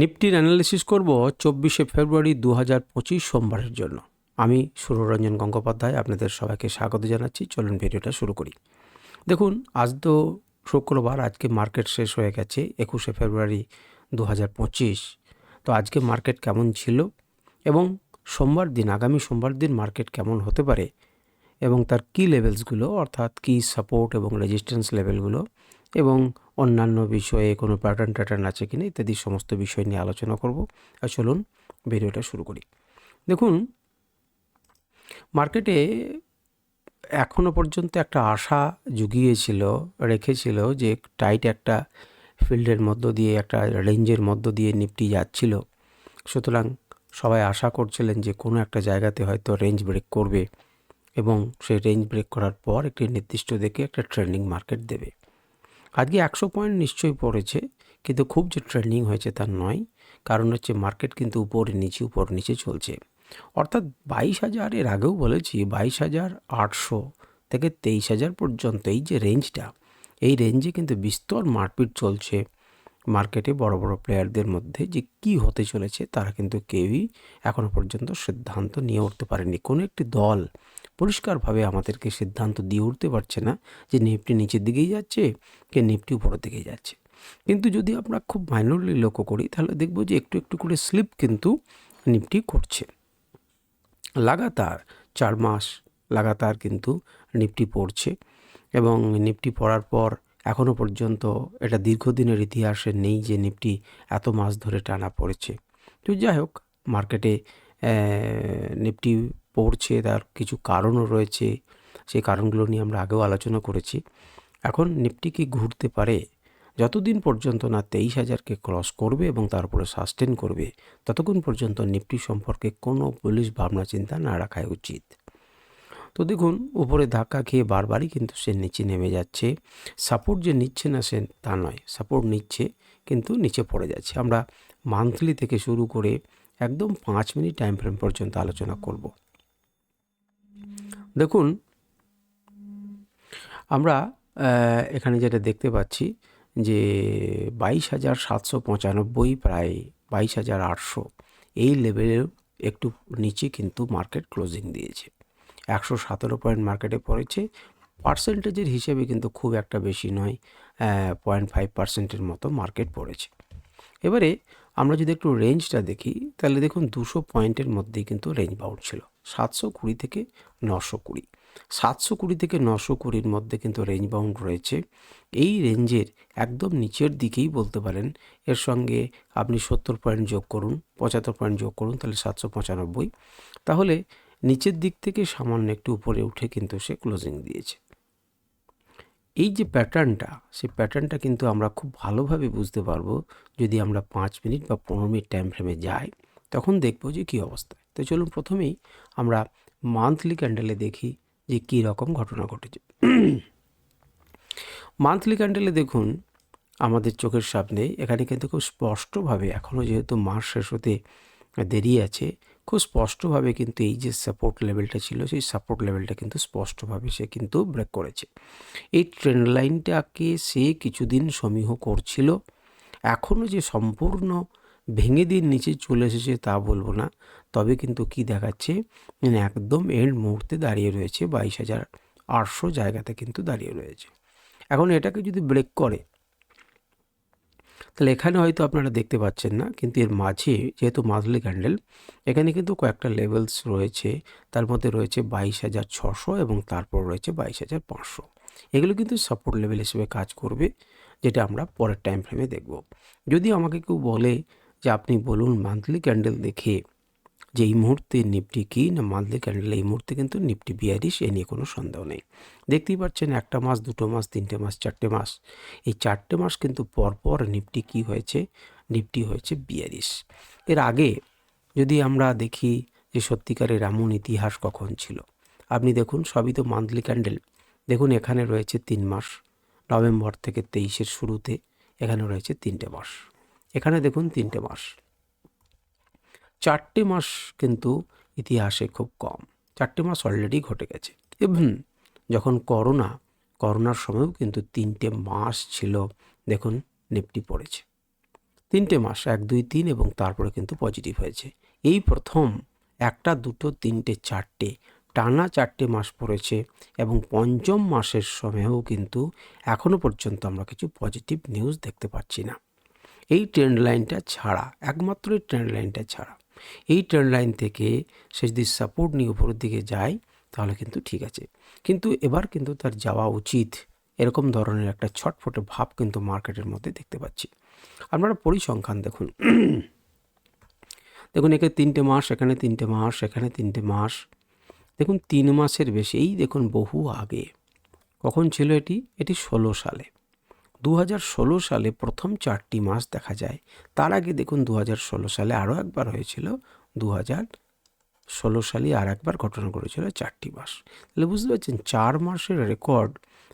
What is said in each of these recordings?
নিফটির analysis করব চব্বিশে ফেব্রুয়ারি দু হাজার পঁচিশ সোমবারের জন্য। আমি সুররঞ্জন গঙ্গোপাধ্যায়, আপনাদের সবাইকে স্বাগত জানাচ্ছি। চলুন ভিডিওটা শুরু করি। দেখুন, আজ তো শুক্রবার, আজকে মার্কেট শেষ হয়ে গেছে একুশে ফেব্রুয়ারি দু হাজার পঁচিশ। তো আজকে মার্কেট কেমন ছিল এবং সোমবার দিন, আগামী সোমবার দিন মার্কেট কেমন হতে পারে এবং তার কি লেভেলসগুলো অর্থাৎ কি সাপোর্ট এবং রেজিস্ট্যান্স লেভেলগুলো এবং অন্যান্য বিষয়ে কোনো প্যাটার্ন ট্যাটার্ন আছে কিনা ইত্যাদি সমস্ত বিষয় নিয়ে আলোচনা করব। আর চলুন ভিডিওটা শুরু করি। দেখুন মার্কেটে এখনও পর্যন্ত একটা আশা জুগিয়েছিল, রেখেছিল যে টাইট একটা ফিল্ডের মধ্য দিয়ে, একটা রেঞ্জের মধ্য দিয়ে নিফটি যাচ্ছিল। সুতরাং সবাই আশা করছিলেন যে কোনো একটা জায়গাতে হয়তো রেঞ্জ ব্রেক করবে এবং সেই রেঞ্জ ব্রেক করার পর একটি নির্দিষ্ট দেখে একটা ট্রেন্ডিং মার্কেট দেবে। আজকে একশো পয়েন্ট নিশ্চয়ই পড়েছে, কিন্তু খুব যে ট্রেন্ডিং হয়েছে তার নয়। কারণ হচ্ছে মার্কেট কিন্তু উপরে, নিচে, উপর, নিচে চলছে। অর্থাৎ বাইশ হাজার এর আগেও বলেছি, বাইশ হাজার আটশো থেকে তেইশ হাজার পর্যন্ত এই যে রেঞ্জটা এই রেঞ্জে কিন্তু বিস্তর মারপিট চলছে মার্কেটে বড় বড় প্লেয়ারদের মধ্যে যে কি হতে চলেছে তারা কিন্তু কেউই এখনও পর্যন্ত সিদ্ধান্ত নিয়ে উঠতে পারেনি। কোনো একটি দল পরিষ্কারভাবে আমাদেরকে সিদ্ধান্ত দিয়ে উঠতে পারছে না যে নিফটি নিচের দিকেই যাচ্ছে কে নিফটি উপরের দিকেই যাচ্ছে। কিন্তু যদি আমরা খুব মাইনরলি লক্ষ্য করি, তাহলে দেখব যে একটু একটু করে স্লিপ কিন্তু নিফটি করছে। লাগাতার চার মাস লাগাতার কিন্তু নিফটি পড়ছে এবং নিফটি পড়ার পর এখনও পর্যন্ত এটা দীর্ঘদিনের ইতিহাসে নেই যে নিফটি এত মাস ধরে টানা পড়েছে। তো যাই হোক মার্কেটে নিফটি পড়ছে, তার কিছু কারণও রয়েছে, সেই কারণগুলো নিয়ে আমরা আগেও আলোচনা করেছি। এখন নিফটি কি ঘুরতে পারে? যতদিন পর্যন্ত না তেইশ হাজারকে ক্রস করবে এবং তারপরে সাস্টেন করবে, ততক্ষণ পর্যন্ত নিফটি সম্পর্কে কোনো পুলিশ ভাবনা চিন্তা না রাখাই উচিত। তো দেখুন, উপরে ধাক্কা খেয়ে বারবারই কিন্তু সে নিচে নেমে যাচ্ছে। সাপোর্ট যে নিচ্ছে না সে তা নয়, সাপোর্ট নিচ্ছে কিন্তু নিচে পড়ে যাচ্ছে। আমরা মান্থলি থেকে শুরু করে একদম পাঁচ মিনিট টাইম ফ্রেম পর্যন্ত আলোচনা করব। দেখুন, আমরা এখানে যেটা দেখতে পাচ্ছি যে বাইশ হাজার সাতশো পঁচানব্বই প্রায় বাইশ হাজার আটশো, এই লেভেলের একটু নিচে কিন্তু মার্কেট ক্লোজিং দিয়েছে। একশো সতেরো পয়েন্ট মার্কেটে পড়েছে। পার্সেন্টেজের হিসেবে কিন্তু খুব একটা বেশি নয় পয়েন্ট ফাইভ পার্সেন্টের মতো মার্কেট পড়েছে। এবারে আমরা যদি একটু রেঞ্জটা দেখি, তাহলে দেখুন দুশো পয়েন্টের মধ্যেই কিন্তু রেঞ্জ বাউন্ড ছিল। সাতশো কুড়ি থেকে নশো কুড়ি। সাতশো কুড়ি থেকে নশো কুড়ির মধ্যে কিন্তু রেঞ্জ বাউন্ড রয়েছে। এই রেঞ্জের একদম নিচের দিকেই বলতে পারেন, এর সঙ্গে আপনি সত্তর পয়েন্ট যোগ করুন, পঁচাত্তর পয়েন্ট যোগ করুন, তাহলে সাতশো পঁচানব্বই। তাহলে নিচের দিক থেকে সামান্য একটু উপরে উঠে কিন্তু সে ক্লোজিং দিয়েছে। এই যে প্যাটার্নটা, সেই প্যাটার্নটা কিন্তু আমরা খুব ভালোভাবে বুঝতে পারব যদি আমরা পাঁচ মিনিট বা পনেরো মিনিট টাইম ফ্রেমে যাই, তখন দেখব যে কী অবস্থা। তো চলুন প্রথমেই আমরা মান্থলি ক্যান্ডেলে দেখি যে কী রকম ঘটনা ঘটেছে। মান্থলি ক্যান্ডেলে দেখুন, আমাদের চোখের সামনে এখানে কিন্তু খুব স্পষ্টভাবে এখনও যেহেতু মাস শেষ হতে দেরি আছে, খুব স্পষ্টভাবে কিন্তু এই যে সাপোর্ট লেভেলটা ছিল, সেই সাপোর্ট লেভেলটা কিন্তু স্পষ্টভাবে সে কিন্তু ব্রেক করেছে। এই ট্রেন্ড লাইনটাকে সে কিছুদিন সমীহ করছিল। এখনও যে সম্পূর্ণ ভেঙে দিয়ে নিচে চলে এসেছে তা বলব না। তবে কিন্তু কি দেখাচ্ছে? মানে একদম এন্ড মুহূর্তে দাঁড়িয়ে রয়েছে বাইশ হাজার আটশো জায়গাতে কিন্তু দাঁড়িয়ে রয়েছে। এখন এটাকে যদি ব্রেক করে, তাহলে এখানে হয়তো আপনারা দেখতে পাচ্ছেন না, কিন্তু এর মাঝে যেহেতু মান্থলি ক্যান্ডেল এখানে কিন্তু কয়েকটা লেভেলস রয়েছে। তার মধ্যে রয়েছে বাইশ হাজার ছশো এবং তারপর রয়েছে বাইশ হাজার পাঁচশো। এগুলো কিন্তু সাপোর্ট লেভেল হিসেবে কাজ করবে, যেটা আমরা পরের টাইম ফ্রেমে দেখব। যদি আমাকে কেউ বলে যে আপনি বলুন মান্থলি ক্যান্ডেল দেখে যে এই মুহূর্তে নিফটি কী, না মান্থলি ক্যান্ডেল এই মুহূর্তে কিন্তু নিফটি বিয়ারিশ এ নিয়ে কোনো সন্দেহ নেই। দেখতেই পাচ্ছেন একটা মাস, দুটো মাস, তিনটে মাস, চারটে মাস। এই চারটে মাস কিন্তু পরপর নিফটি কি হয়েছে? নিফটি হয়েছে বিয়ারিশ এর আগে যদি আমরা দেখি যে সত্যিকারের এমন ইতিহাস কখন ছিল? আপনি দেখুন, সবই তো মান্থলি ক্যান্ডেল দেখুন, এখানে রয়েছে তিন মাস। নভেম্বর থেকে তেইশের শুরুতে এখানে রয়েছে তিনটে মাস। এখানে দেখুন তিনটে মাস। চারটে মাস কিন্তু ইতিহাসে খুব কম। চারটে মাস অলরেডি ঘটে গেছে। এবং যখন করোনা, করোনার সময়ও কিন্তু তিনটে মাস ছিল, দেখুন নিফটি পড়েছে। তিনটে মাস, এক, দুই, তিন এবং তারপরে কিন্তু পজিটিভ হয়েছে। এই প্রথম একটা, দুটো, তিনটে, চারটে, টানা চারটে মাস পড়েছে এবং পঞ্চম মাসের সময়েও কিন্তু এখনও পর্যন্ত আমরা কিছু পজিটিভ নিউজ দেখতে পাচ্ছি না। এই ট্রেন্ড লাইনটা ছাড়া, একমাত্র এই ট্রেন্ড লাইনটা ছাড়া, এই ট্রেন্ড লাইন থেকে সে যদি সাপোর্ট নিয়ে উপরের দিকে যায়, তাহলে কিন্তু ঠিক আছে। কিন্তু এবার কিন্তু তার যাওয়া উচিত এরকম ধরনের একটা ছটফটে ভাব কিন্তু মার্কেটের মধ্যে দেখতে পাচ্ছি। আপনারা পরিসংখ্যান দেখুন। দেখুন, একে তিনটে মাস, এখানে তিনটে মাস, এখানে তিনটে মাস। দেখুন, তিন মাসের বেশি এই দেখুন বহু আগে। কখন ছিল এটি? এটি ষোলো সালে। দু হাজার ষোলো সালে প্রথম চারটি মাস দেখা যায়। তার আগে দেখুন দু হাজার ষোলো সালে আরও একবার হয়েছিল দু ষোলো সালে আর একবার ঘটনা ঘটেছিল চারটি মাস। তাহলে বুঝতে পারছেন, চার মাসের রেকর্ড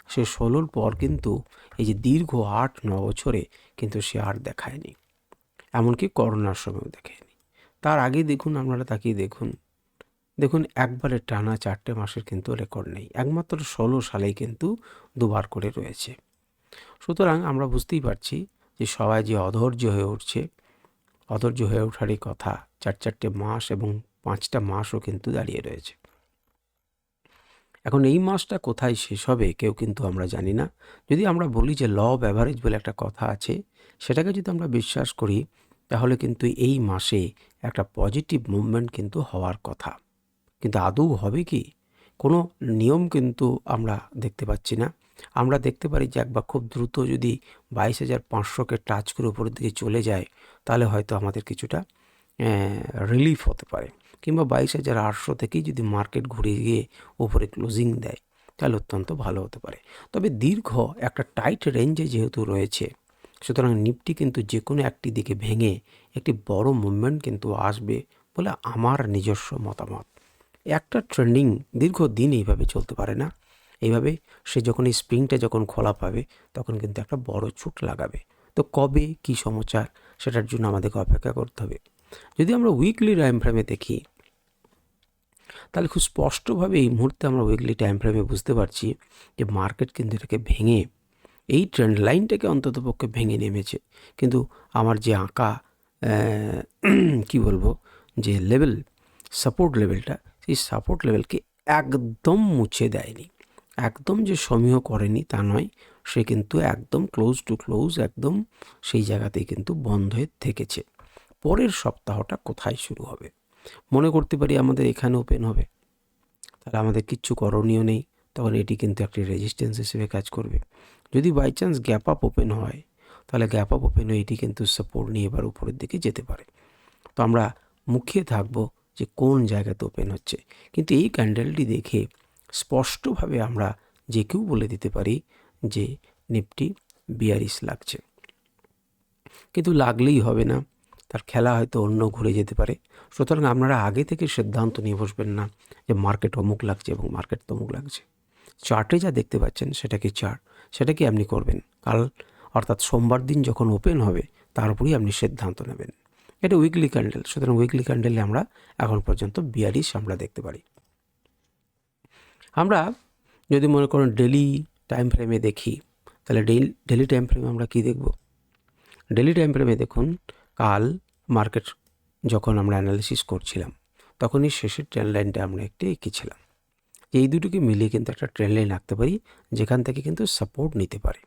সে ষোলোর পর কিন্তু এই যে দীর্ঘ আট, ন বছরে কিন্তু সে আর দেখায়নি। এমনকি করোনার সময়ও দেখায়নি তার আগে দেখুন, আপনারা তাকিয়ে দেখুন দেখুন একবারে টানা চারটে মাসের কিন্তু রেকর্ড নেই। একমাত্র ষোলো সালেই কিন্তু দুবার করে রয়েছে। সুতরাং আমরা বুঝতেই পারছি যে সবাই যে অধৈর্য হয়ে উঠছে, অধৈর্য হয়ে ওঠারই কথা, চার চারটে মাস এবং পাঁচটা মাসও কিন্তু দাঁড়িয়ে রয়েছে। এখন এই মাসটা কোথায় শেষ হবে কেউ কিন্তু আমরা জানি না। যদি আমরা বলি যে ল অফ অ্যাভারেজ বলে একটা কথা আছে, সেটাকে যদি আমরা বিশ্বাস করি, তাহলে কিন্তু এই মাসে একটা পজিটিভ মুভমেন্ট কিন্তু হওয়ার কথা। কিন্তু আদৌ হবে কি? কোনো নিয়ম কিন্তু আমরা দেখতে পাচ্ছি না। আমরা দেখতে পারি যে একবার খুব দ্রুত যদি বাইশ হাজার পাঁচশোকে টাচ করে উপরের দিকে চলে যায়, তাহলে হয়তো আমাদের কিছুটা রিলিফ হতে পারে। কিংবা বাইশ হাজার আটশো থেকেই যদি মার্কেট ঘুরে গিয়ে উপরে ক্লোজিং দেয়, তাহলে অত্যন্ত ভালো হতে পারে। তবে দীর্ঘ একটা টাইট রেঞ্জে যেহেতু রয়েছে, সুতরাং নিফটি কিন্তু যে কোনো একটি দিকে ভেঙে একটি বড় মুভমেন্ট কিন্তু আসবে বলে আমার নিজস্ব মতামত। একটা ট্রেন্ডিং দীর্ঘদিন এইভাবে চলতে পারে না। এইভাবে সে যখন এই স্প্রিংটা যখন খোলা পাবে, তখন কিন্তু একটা বড় ছুট লাগাবে। তো কবে, কি সমাচার, সেটার জন্য আমাদেরকে অপেক্ষা করতে হবে। যদি আমরা উইকলি টাইম ফ্রেমে দেখি, তাহলে খুব স্পষ্টভাবে এই মুহূর্তে আমরা উইকলি টাইম ফ্রেমে বুঝতে পারছি যে মার্কেট কিন্তু এটাকে ভেঙে, এই ট্রেন্ড লাইনটাকে অন্ততপক্ষে ভেঙে নেমেছে। কিন্তু আমার যে আঁকা কি বলব, যে লেভেল সাপোর্ট লেভেলটা সেই সাপোর্ট লেভেলকে একদম মুছে দেয়নি। একদম যে সমীহ করেনি তা নয়, সে কিন্তু একদম ক্লোজ টু ক্লোজ একদম সেই জায়গাতেই কিন্তু বন্ধ হয়ে থেকেছে। পরের সপ্তাহটা কোথায় শুরু হবে? মনে করতে পারি আমাদের এখানে ওপেন হবে। তাহলে আমাদের কিচ্ছু করণীয় নেই। তখন এটি কিন্তু একটি রেজিস্ট্যান্স হিসেবে কাজ করবে। যদি by chance gap up open হয়, তাহলে গ্যাপ আপ ওপেন হয়ে এটি কিন্তু সাপোর্ট নিয়ে এবার উপরের দিকে যেতে পারে। তো আমরা মুখিয়ে থাকব যে কোন জায়গাতে ওপেন হচ্ছে। কিন্তু এই ক্যান্ডেলটি দেখে স্পষ্টভাবে আমরা যে কেউ বলে দিতে পারি যে নিফটি বিয়ারিশ লাগছে। কিন্তু লাগলেই হবে না। তার খেলা হয়তো অন্য ঘুরে যেতে পারে। সুতরাং আপনারা আগে থেকে সিদ্ধান্ত নিয়ে বসবেন না যে মার্কেট অমুক লাগছে এবং মার্কেট তমুক লাগছে। চার্টে যা দেখতে পাচ্ছেন সেটা কি চার্ট? সেটা কি আপনি করবেন? কাল অর্থাৎ সোমবার দিন যখন ওপেন হবে, তার উপরেই আপনি সিদ্ধান্ত নেবেন। এটা উইকলি ক্যান্ডেল। সুতরাং উইকলি ক্যান্ডেলে আমরা এখন পর্যন্ত বিয়ারিশ আমরা দেখতে পারি। আমরা যদি মনে করেন ডেলি টাইম ফ্রেমে দেখি, তাহলে ডেলি ডেলি টাইম ফ্রেমে আমরা কি দেখব? ডেলি টাইম ফ্রেমে দেখুন, কাল মার্কেট যখন আমরা অ্যানালিসিস করছিলাম, তখনই শেষের ট্রেন লাইনটা আমরা একটি এঁকেছিলাম। এই দুটোকে মিলিয়ে কিন্তু একটা ট্রেন লাইন আঁকতে পারি, যেখান থেকে কিন্তু সাপোর্ট নিতে পারে।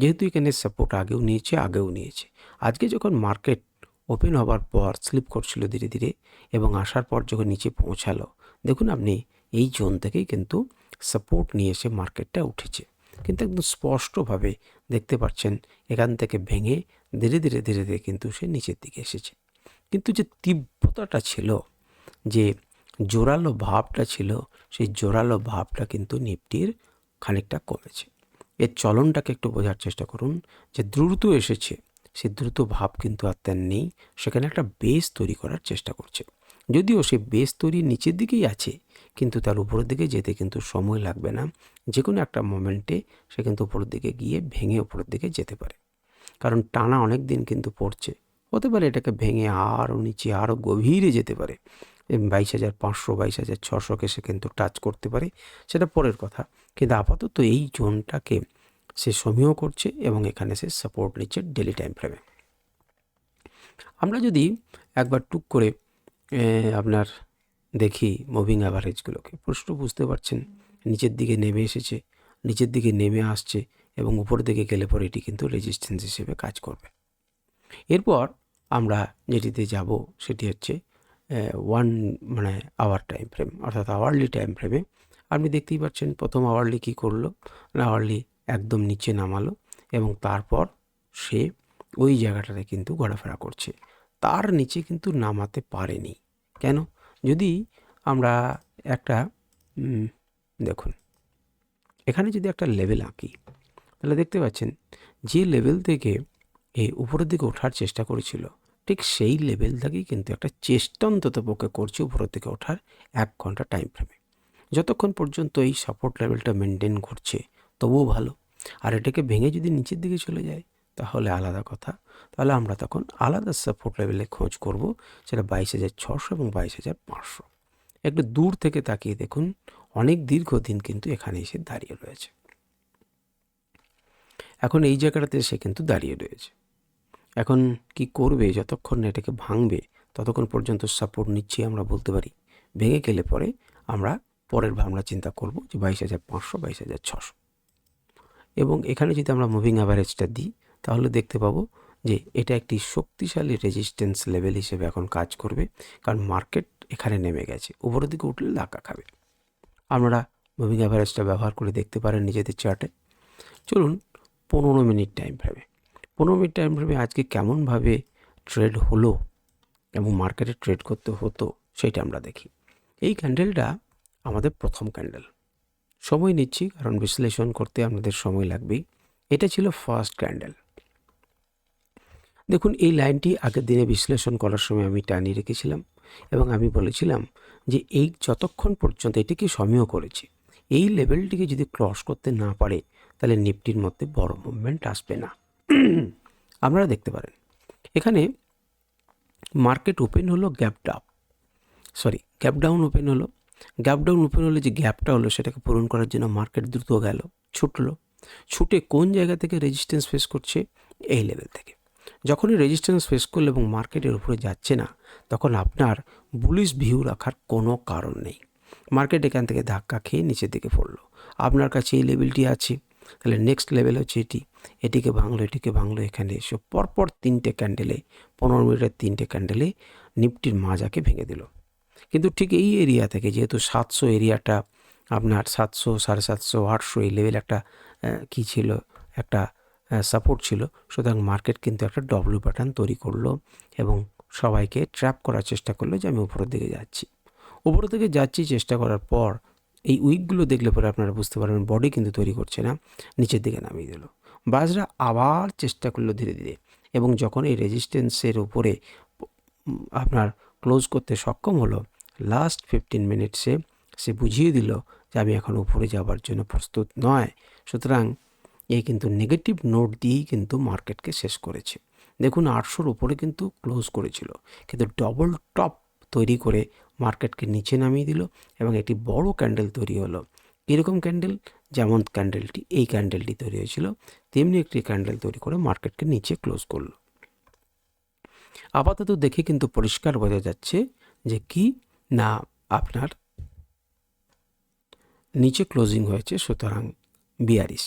যেহেতু এখানে সাপোর্ট আগেও নিয়েছে আগেও নিয়েছে। আজকে যখন মার্কেট ওপেন হবার পর স্লিপ করছিল ধীরে ধীরে, এবং আসার পর যখন নিচে পৌঁছালো, দেখুন আপনি এই জোন থেকেই কিন্তু সাপোর্ট নিয়ে এসে মার্কেটটা উঠেছে। কিন্তু একদম স্পষ্টভাবে দেখতে পাচ্ছেন, এখান থেকে ভেঙে ধীরে ধীরে ধীরে ধীরে কিন্তু সে নিচের দিকে এসেছে। কিন্তু যে তীব্রতাটা ছিল, যে জোরালো ভাবটা ছিল, সেই জোরালো ভাবটা কিন্তু নিফটির খানিকটা কমেছে। এর চলনটাকে একটু বোঝার চেষ্টা করুন, যে দ্রুত এসেছে, সে দ্রুত ভাব কিন্তু আর তার নেই সেখানে একটা বেস তৈরি করার চেষ্টা করছে। যদিও সে বেস তৈরির নিচের দিকেই আছে কিন্তু তার উপরের দিকে যেতে কিন্তু সময় লাগবে না। যে কোনো একটা মোমেন্টে সে কিন্তু উপরের দিকে গিয়ে ভেঙে উপরের দিকে যেতে পারে। কারণ টানা অনেক দিন কিন্তু পড়ছে। হতে পারে এটাকে ভেঙে আরও নিচে আরও গভীরে যেতে পারে। বাইশ হাজার, পাঁচশো, বাইশ হাজার ছশোকে সে কিন্তু টাচ করতে পারে, সেটা পরের কথা। কিন্তু আপাতত এই জোনটাকে সে সমীহ করছে এবং এখানে সে সাপোর্ট নিচ্ছে ডেলি টাইম ফ্রেমে আমরা যদি একবার টুক করে আপনার দেখি মুভিং অ্যাভারেজগুলোকে প্রশ্ন বুঝতে পারছেন, নিচের দিকে নেমে এসেছে, নিচের দিকে নেমে আসছে এবং উপরের দিকে গেলে পরে এটি কিন্তু রেজিস্ট্যান্স হিসেবে কাজ করবে। এরপর আমরা যেটিতে যাব সেটি হচ্ছে ওয়ান মানে আওয়ার টাইম ফ্রেম অর্থাৎ আওয়ারলি টাইম ফ্রেমে আপনি দেখতেই পাচ্ছেন প্রথম আওয়ারলি কী করল? আওয়ারলি একদম নিচে নামালো এবং তারপর সে ওই জায়গাটাতে কিন্তু ঘোরাফেরা করছে। তার নিচে কিন্তু নামাতে পারেনি। কেন? যদি আমরা একটা দেখুন, এখানে যদি একটা লেভেল আঁকি, তাহলে দেখতে পাচ্ছেন যে লেভেল থেকে এই উপরের দিকে ওঠার চেষ্টা করেছিল, ঠিক সেই লেভেল থেকেই কিন্তু একটা চেষ্টা অন্তত পক্ষে করছে উপরের দিকে ওঠার এক ঘণ্টা টাইম ফ্রেমে যতক্ষণ পর্যন্ত এই সাপোর্ট লেভেলটা মেনটেন করছে, তবুও ভালো। আর এটাকে ভেঙে যদি নিচের দিকে চলে যায় তাহলে আলাদা কথা। তাহলে আমরা তখন আলাদা সাপোর্ট লেভেলে খোঁজ করব, সেটা বাইশ হাজার ছশো এবং বাইশ হাজার পাঁচশো। একটু দূর থেকে তাকিয়ে দেখুন, অনেক দীর্ঘদিন কিন্তু এখানে এসে দাঁড়িয়ে রয়েছে। এখন এই জায়গাটাতে সে কিন্তু দাঁড়িয়ে রয়েছে। এখন কি করবে, যতক্ষণ না এটাকে ভাঙবে, ততক্ষণ পর্যন্ত সাপোর্ট নিচ্ছি আমরা বলতে পারি। ভেঙে গেলে পরে আমরা পরের ভাবনা চিন্তা করব যে বাইশ হাজার পাঁচশো, বাইশ হাজার ছশো। এবং এখানে যদি আমরা মুভিং অ্যাভারেজটা দিই তাহলে দেখতে পাবো যে এটা একটি শক্তিশালী রেজিস্ট্যান্স লেভেল হিসেবে এখন কাজ করবে, কারণ মার্কেট এখানে নেমে গেছে। উপরের দিকে উঠলে ধাক্কা খাবে। আপনারা মুভিং অ্যাভারেজটা ব্যবহার করে দেখতে পারেন নিজেদের চার্টে চলুন পনেরো মিনিট টাইম ফ্রেমে পনেরো মিনিট টাইম ফ্রেমে আজকে কেমনভাবে ট্রেড হলো এবং মার্কেটে ট্রেড করতে হতো সেটা আমরা দেখি। এই ক্যান্ডেলটা আমাদের প্রথম ক্যান্ডেল সময় নিচ্ছি, কারণ বিশ্লেষণ করতে আমাদের সময় লাগবেই। এটা ছিল ফার্স্ট ক্যান্ডেল দেখুন, এই লাইনটি আগের দিনে বিশ্লেষণ করার সময় আমি টানিয়ে রেখেছিলাম এবং আমি বলেছিলাম যে এই যতক্ষণ পর্যন্ত এটিকে সমীহ করেছে, এই লেভেলটিকে যদি ক্রস করতে না পারে, তাহলে নিফটির মধ্যে বড় মুভমেন্ট আসবে না। আপনারা দেখতে পারেন, এখানে মার্কেট ওপেন হলো, গ্যাপ ডাপ সরি, গ্যাপ ডাউন ওপেন হলো, গ্যাপ ডাউন ওপেন হলে যে গ্যাপটা হলো সেটাকে পূরণ করার জন্য মার্কেট দ্রুত গেল, ছুটলো, ছুটে কোন জায়গা থেকে রেজিস্ট্যান্স ফেস করছে, এই লেভেল থেকে। যখনই রেজিস্ট্যান্স ফেস করল এবং মার্কেটের উপরে যাচ্ছে না, তখন আপনার বুলিশ ভিউ রাখার কোনো কারণ নেই। মার্কেট এখান থেকে ধাক্কা খেয়ে নিচের দিকে পড়ল। আপনার কাছে এই লেভেলটি আছে। তাহলে নেক্সট লেভেল হচ্ছে এটি। এটিকে ভাঙলো এটিকে ভাঙলো, এখানে এসে পরপর তিনটে ক্যান্ডেলে পনেরো মিনিটের তিনটে ক্যান্ডেলে নিফটির মাজাকে ভেঙে দিল। কিন্তু ঠিক এই এরিয়া থেকে যেহেতু সাতশো এরিয়াটা আপনার সাতশো, সাড়ে সাতশো, আটশো এই লেভেল একটা কী ছিল? একটা সাপোর্ট ছিল। সুতরাং মার্কেট কিন্তু একটা ডব্লিউ প্যাটার্ন তৈরি করল এবং সবাইকে ট্র্যাপ করার চেষ্টা করল যে আমি উপরের দিকে যাচ্ছি। উপরের দিকে যাচ্ছি চেষ্টা করার পর এই উইকগুলো দেখলে পরে আপনারা বুঝতে পারবেন বডি কিন্তু তৈরি করছে না, নিচের দিকে নামিয়ে দিল। বাজরা আবার চেষ্টা করল ধীরে ধীরে এবং যখন এই রেজিস্ট্যান্সের উপরে আপনার ক্লোজ করতে সক্ষম হলো লাস্ট ফিফটিন মিনিটসে সে বুঝিয়ে দিল যে আমি এখন উপরে যাওয়ার জন্য প্রস্তুত নয়। সুতরাং এই কিন্তু নেগেটিভ নোট দিয়েই কিন্তু মার্কেটকে শেষ করেছে। দেখুন আটশোর উপরে কিন্তু ক্লোজ করেছিল, কিন্তু ডবল টপ তৈরি করে মার্কেটকে নিচে নামিয়ে দিল এবং একটি বড় ক্যান্ডেল তৈরি হলো। এরকম ক্যান্ডেল যেমন ক্যান্ডেলটি এই ক্যান্ডেলটি তৈরি হয়েছিল, তেমনি একটি ক্যান্ডেল তৈরি করে মার্কেটকে নিচে ক্লোজ করল। আপাতত দেখে কিন্তু পরিষ্কার বোঝা যাচ্ছে যে কি না আপনার নিচে ক্লোজিং হয়েছে সুতরাং বিয়ারিশ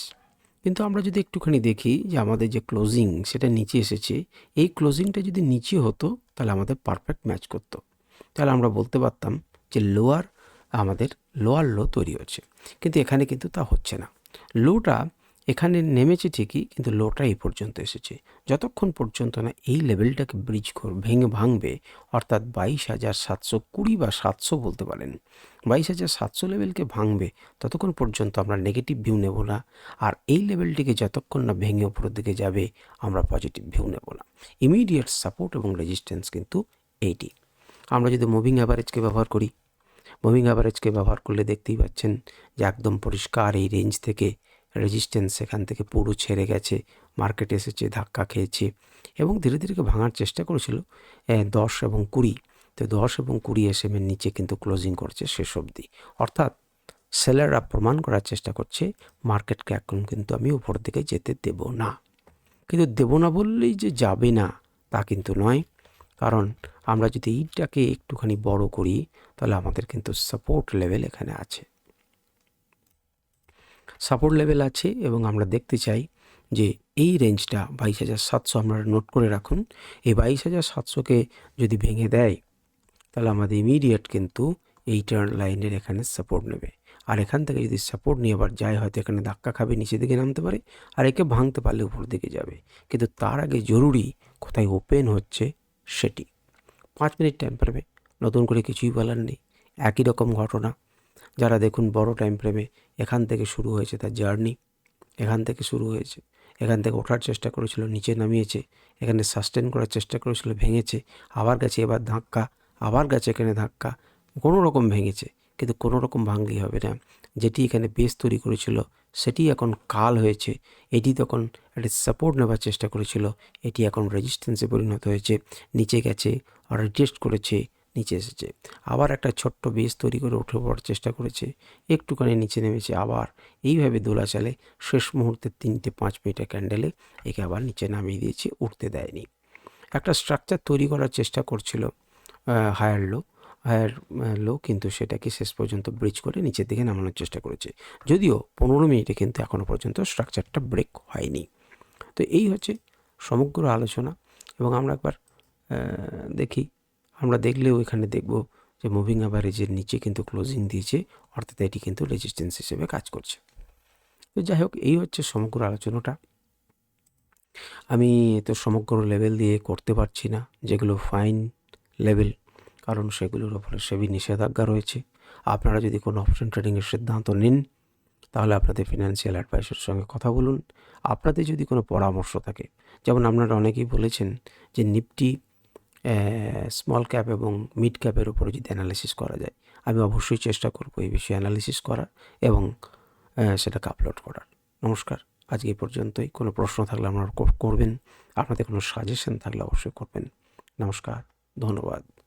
কিন্তু আমরা যদি একটুখানি দেখি যে আমাদের যে ক্লোজিং সেটা নিচে এসেছে, এই ক্লোজিংটা যদি নিচে হতো, তাহলে আমাদের পারফেক্ট ম্যাচ করতো। তাহলে আমরা বলতে পারতাম যে লোয়ার আমাদের লোয়ার লো তৈরি হচ্ছে। কিন্তু এখানে কিন্তু তা হচ্ছে না। লোটা এখানে নেমেছে ঠিকই, কিন্তু লোটা এই পর্যন্ত এসেছে। যতক্ষণ পর্যন্ত না এই লেভেলটাকে ব্রিজ কর ভেঙে ভাঙবে, অর্থাৎ বাইশ হাজার সাতশো কুড়ি বা সাতশো বলতে পারেন বাইশ হাজার সাতশো লেভেলকে ভাঙবে, ততক্ষণ পর্যন্ত আমরা নেগেটিভ ভিউ নেব না। আর এই লেভেলটিকে যতক্ষণ না ভেঙে উপরের দিকে যাবে, আমরা পজিটিভ ভিউ নেব না। ইমিডিয়েট সাপোর্ট এবং রেজিস্ট্যান্স কিন্তু এইটি। আমরা যদি মুভিং অ্যাভারেজকে ব্যবহার করি মুভিং অ্যাভারেজকে ব্যবহার করলে দেখতেই পাচ্ছেন যে একদম পরিষ্কার এই রেঞ্জ থেকে রেজিস্ট্যান্স সেখান থেকে পুরো ছেড়ে গেছে মার্কেট এসেছে, ধাক্কা খেয়েছে এবং ধীরে ধীরে ভাঙার চেষ্টা করেছিল দশ এবং কুড়ি। তো দশ এবং কুড়ি এস এর নিচে কিন্তু ক্লোজিং করছে শেষ অবধি। অর্থাৎ সেলাররা প্রমাণ করার চেষ্টা করছে মার্কেটকে এখন কিন্তু আমি উপর দিকে যেতে দেব না। কিন্তু দেব না বললেই যে যাবে না, তা কিন্তু নয়। কারণ আমরা যদি এইটাকে একটুখানি বড় করি, তাহলে আমাদের কিন্তু সাপোর্ট লেভেল এখানে আছে। সাপোর্ট লেভেল আছে এবং আমরা দেখতে চাই যে এই রেঞ্জটা বাইশ হাজার সাতশো আপনারা নোট করে রাখুন। এই বাইশ হাজার সাতশোকে যদি ভেঙে দেয় তাহলে আমাদের ইমিডিয়েট কিন্তু এই টার্ন লাইনের এখানে সাপোর্ট নেবে। আর এখান থেকে যদি সাপোর্ট নিয়ে আবার যায়, হয়তো এখানে ধাক্কা খাবে, নিচের দিকে নামতে পারে, আর একে ভাঙতে পারলে উপর দিকে যাবে। কিন্তু তার আগে জরুরি কোথায় ওপেন হচ্ছে সেটি। পাঁচ মিনিট টাইম ফ্রেমে নতুন করে কিছুই বলার নেই। একই রকম ঘটনা। যারা দেখুন বড় টাইম ফ্রেমে এখান থেকে শুরু হয়েছে তার জার্নি এখান থেকে শুরু হয়েছে। এখান থেকে ওঠার চেষ্টা করেছিল, নিচে নামিয়েছে। এখানে সাস্টেন করার চেষ্টা করেছিল, ভেঙেছে, আবার গেছে, এবার ধাক্কা। আবার গেছে এখানে ধাক্কা। কোনো রকম ভেঙেছে, কিন্তু কোনো রকম ভাঙলেই হবে না। যেটি এখানে বেস তৈরি করেছিল, সেটি এখন কাল হয়েছে। এটি তখন একটা সাপোর্ট নেবার চেষ্টা করেছিল। এটি এখন রেজিস্ট্যান্সে পরিণত হয়েছে। নিচে গেছে, আর রিটেস্ট করেছে, নিচে এসেছে। আবার একটা ছোট্ট বেস তৈরি করে উঠে পড়ার চেষ্টা করেছে। একটুখানি নিচে নেমেছে, আবার এইভাবে দোলা চালে শেষ মুহূর্তে তিনটে পাঁচ মিনিটের ক্যান্ডেলে একে আবার নিচে নামিয়ে দিয়েছে, উঠতে দেয়নি। একটা স্ট্রাকচার তৈরি করার চেষ্টা করছিল। হায়ার লো হায়ার লো কিন্তু সেটাকে শেষ পর্যন্ত ব্রিজ করে নিচের দিকে নামানোর চেষ্টা করেছে। যদিও পনেরো মিনিটে কিন্তু এখনও পর্যন্ত স্ট্রাকচারটা ব্রেক হয়নি। তো এই হচ্ছে সমগ্র আলোচনা এবং আমরা একবার দেখি। আমরা দেখলেও এখানে দেখব যে মুভিং অ্যাভারেজের নিচে কিন্তু ক্লোজিং দিয়েছে, অর্থাৎ এটি কিন্তু রেজিস্ট্যান্স হিসেবে কাজ করছে। তো যাই হোক, এই হচ্ছে সমগ্র আলোচনাটা। আমি তো সমগ্র লেভেল দিয়ে করতে পারছি না, যেগুলো ফাইন লেভেল কারণ সেগুলোর ওপরে সেবি নিষেধাজ্ঞা রয়েছে। আপনারা যদি কোনো অপশন ট্রেডিংয়ের সিদ্ধান্ত নিন, তাহলে আপনাদের ফিনান্সিয়াল অ্যাডভাইসের সঙ্গে কথা বলুন। আপনাদের যদি কোনো পরামর্শ থাকে, যেমন আপনারা অনেকেই বলেছেন যে নিফটি স্মল ক্যাপ এবং মিড ক্যাপের উপরে যদি অ্যানালিসিস করা যায়, আমি অবশ্যই চেষ্টা করব এই বিষয়ে অ্যানালিসিস করার এবং সেটাকে আপলোড করার। নমস্কার। আজকে এই পর্যন্তই। কোনো প্রশ্ন থাকলে আপনারা করবেন। আপনাদের কোনো সাজেশন থাকলে অবশ্যই করবেন। নমস্কার। ধন্যবাদ।